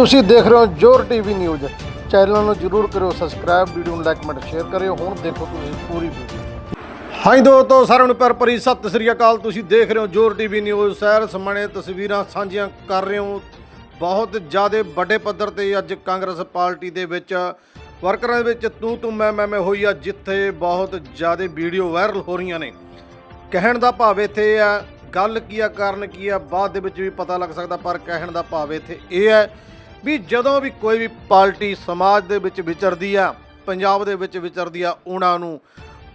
ਤੁਸੀਂ ਦੇਖ ਰਹੇ ਹੋ ਜੋਰ ਟੀਵੀ ਨਿਊਜ਼। ਚੈਨਲ ਨੂੰ ਜਰੂਰ ਕਰਿਓ ਸਬਸਕ੍ਰਾਈਬ, ਵੀਡੀਓ ਨੂੰ ਲਾਈਕ, ਕਮੈਂਟ, ਸ਼ੇਅਰ ਕਰਿਓ। ਹੁਣ ਦੇਖੋ ਤੁਸੀਂ ਪੂਰੀ ਵੀਡੀਓ ਹਾਂਜੀ ਦੋਸਤੋ, ਸਾਰਿਆਂ ਨੂੰ ਪਿਆਰ ਭਰੀ ਸਤਿ ਸ੍ਰੀ ਅਕਾਲ। ਤੁਸੀਂ ਦੇਖ ਰਹੇ ਹੋ ਜੋਰ ਟੀਵੀ ਨਿਊਜ਼। ਸੈਰ ਸਮਾਣੇ ਤਸਵੀਰਾਂ ਸਾਂਝੀਆਂ ਕਰ ਰਹੇ ਹੋ। ਬਹੁਤ ਜ਼ਿਆਦਾ ਵੱਡੇ ਪੱਧਰ ਤੇ ਅੱਜ ਕਾਂਗਰਸ ਪਾਰਟੀ ਦੇ ਵਿੱਚ ਵਰਕਰਾਂ ਦੇ ਵਿੱਚ ਤੂੰ ਤੂੰ ਮੈਂ ਮੈਂ ਮੈਂ ਹੋਈ ਆ, ਜਿੱਥੇ ਬਹੁਤ ਜ਼ਿਆਦਾ ਵੀਡੀਓ ਵਾਇਰਲ ਹੋ ਰਹੀਆਂ ਨੇ। ਕਹਿਣ ਦਾ ਭਾਵ ਇੱਥੇ ਆ, ਗੱਲ ਕੀ ਆ, ਕਾਰਨ ਕੀ ਆ, ਬਾਅਦ ਦੇ ਵਿੱਚ ਵੀ ਪਤਾ ਲੱਗ ਸਕਦਾ, ਪਰ ਕਹਿਣ ਦਾ ਭਾਵ ਇੱਥੇ ਇਹ ਹੈ ਵੀ ਜਦੋਂ ਵੀ ਕੋਈ ਵੀ ਪਾਰਟੀ ਸਮਾਜ ਦੇ ਵਿੱਚ ਵਿਚਰਦੀ ਆ, ਪੰਜਾਬ ਦੇ ਵਿੱਚ ਵਿਚਰਦੀ ਆ, ਉਹਨਾਂ ਨੂੰ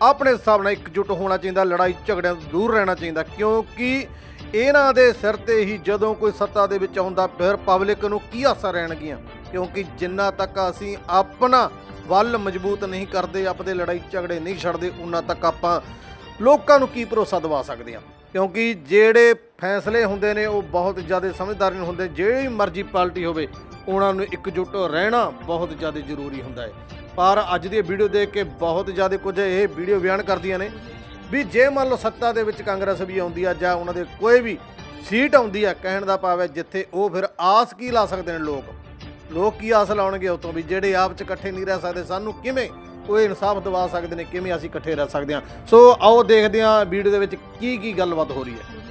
ਆਪਣੇ ਹਿਸਾਬ ਨਾਲ ਇਕਜੁੱਟ ਹੋਣਾ ਚਾਹੀਦਾ, ਲੜਾਈ ਝਗੜਿਆਂ ਤੋਂ ਦੂਰ ਰਹਿਣਾ ਚਾਹੀਦਾ, ਕਿਉਂਕਿ ਇਹਨਾਂ ਦੇ ਸਿਰ ਤੇ ਹੀ ਜਦੋਂ ਕੋਈ ਸੱਤਾ ਦੇ ਵਿੱਚ ਆਉਂਦਾ, ਫਿਰ ਪਬਲਿਕ ਨੂੰ ਕੀ ਆਸਾਂ ਰਹਿਣਗੀਆਂ? ਕਿਉਂਕਿ ਜਿੰਨਾ ਤੱਕ ਅਸੀਂ ਆਪਣਾ ਵੱਲ ਮਜ਼ਬੂਤ ਨਹੀਂ ਕਰਦੇ, ਆਪਦੇ ਲੜਾਈ ਝਗੜੇ ਨਹੀਂ ਛੱਡਦੇ, ਉਹਨਾਂ ਤੱਕ ਆਪਾਂ ਲੋਕਾਂ ਨੂੰ ਕੀ ਭਰੋਸਾ ਦਿਵਾ ਸਕਦੇ ਹਾਂ? ਕਿਉਂਕਿ ਜਿਹੜੇ ਫੈਸਲੇ ਹੁੰਦੇ ਨੇ, ਉਹ ਬਹੁਤ ਜ਼ਿਆਦਾ ਸਮਝਦਾਰੀ ਨਾਲ ਹੁੰਦੇ, ਜਿਹੜੀ ਮਰਜ਼ੀ ਪਾਰਟੀ ਹੋਵੇ ਉਹਨਾਂ ਨੂੰ ਇਕਜੁੱਟ ਰਹਿਣਾ ਬਹੁਤ ਜ਼ਿਆਦਾ ਜ਼ਰੂਰੀ ਹੁੰਦਾ ਹੈ। ਪਰ ਅੱਜ ਦੀ ਵੀਡੀਓ ਦੇਖ ਕੇ ਬਹੁਤ ਜ਼ਿਆਦਾ ਕੁਝ ਇਹ ਵੀਡੀਓ ਬਿਆਨ ਕਰਦੀਆਂ ਨੇ ਵੀ ਜੇ ਮੰਨ ਲਓ ਸੱਤਾ ਦੇ ਵਿੱਚ ਕਾਂਗਰਸ ਵੀ ਆਉਂਦੀ ਆ ਜਾਂ ਉਹਨਾਂ ਦੇ ਕੋਈ ਵੀ ਸੀਟ ਆਉਂਦੀ ਆ ਕਹਿਣ ਦਾ ਭਾਵ ਹੈ ਜਿੱਥੇ ਉਹ ਫਿਰ ਆਸ ਕੀ ਲਾ ਸਕਦੇ ਨੇ ਲੋਕ? ਲੋਕ ਕੀ ਆਸ ਲਾਉਣਗੇ ਉਤੋਂ ਵੀ ਜਿਹੜੇ ਆਪ ਚ ਇਕੱਠੇ ਨਹੀਂ ਰਹਿ ਸਕਦੇ, ਸਾਨੂੰ ਕਿਵੇਂ ਉਹ ਇਨਸਾਫ ਦਿਵਾ ਸਕਦੇ ਨੇ, ਕਿਵੇਂ ਅਸੀਂ ਇਕੱਠੇ ਰਹਿ ਸਕਦੇ ਹਾਂ? ਸੋ ਆਓ ਦੇਖਦੇ ਹਾਂ ਵੀਡੀਓ ਦੇ ਵਿੱਚ ਕੀ ਕੀ ਗੱਲਬਾਤ ਹੋ ਰਹੀ ਹੈ।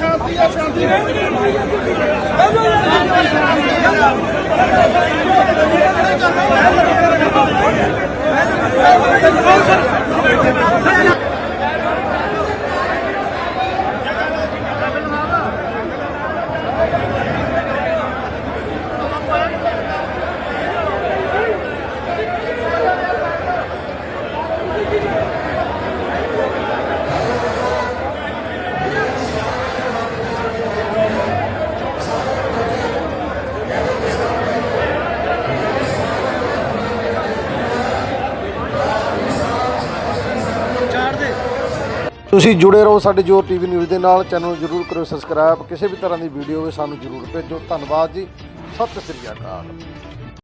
শান্তি শান্তি ਤੁਸੀਂ ਜੁੜੇ ਰਹੋ ਸਾਡੇ ਜੋ ਟੀਵੀ ਨਿਊਜ਼ ਦੇ ਨਾਲ। ਚੈਨਲ ਨੂੰ ਜਰੂਰ ਕਰੋ ਸਬਸਕ੍ਰਾਈਬ। ਕਿਸੇ ਵੀ ਤਰ੍ਹਾਂ ਦੀ ਵੀਡੀਓ ਹੋਵੇ, ਸਾਨੂੰ ਜਰੂਰ ਭੇਜੋ। ਧੰਨਵਾਦ ਜੀ। ਸਤਿ ਸ੍ਰੀ ਅਕਾਲ।